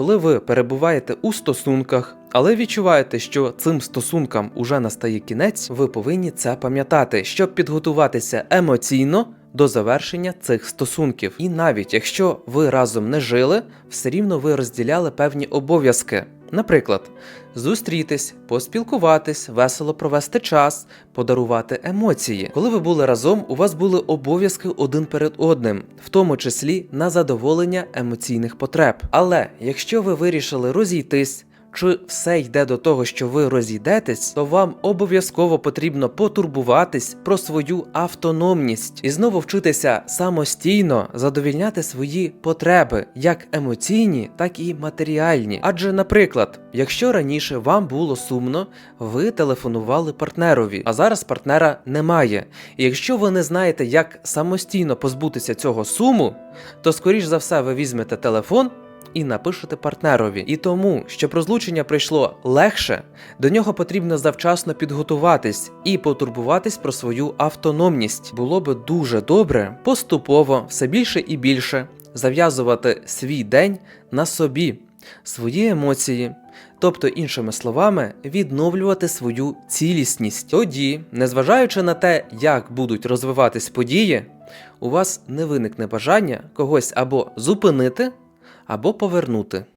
коли ви перебуваєте у стосунках, але відчуваєте, що цим стосункам уже настає кінець, ви повинні це пам'ятати, щоб підготуватися емоційно до завершення цих стосунків. І навіть якщо ви разом не жили, все рівно ви розділяли певні обов'язки. Наприклад, зустрітись, поспілкуватись, весело провести час, подарувати емоції. Коли ви були разом, у вас були обов'язки один перед одним, в тому числі на задоволення емоційних потреб. Але якщо ви вирішили розійтись, чи все йде до того, що ви розійдетесь, то вам обов'язково потрібно потурбуватись про свою автономність і знову вчитися самостійно задовільняти свої потреби, як емоційні, так і матеріальні. Адже, наприклад, якщо раніше вам було сумно, ви телефонували партнерові, а зараз партнера немає. І якщо ви не знаєте, як самостійно позбутися цього суму, то скоріш за все ви візьмете телефон і напишете партнерові. І тому, щоб розлучення прийшло легше, до нього потрібно завчасно підготуватись і потурбуватись про свою автономність. Було би дуже добре поступово все більше і більше зав'язувати свій день на собі, свої емоції. Тобто, іншими словами, відновлювати свою цілісність. Тоді, незважаючи на те, як будуть розвиватись події, у вас не виникне бажання когось або зупинити, або повернути.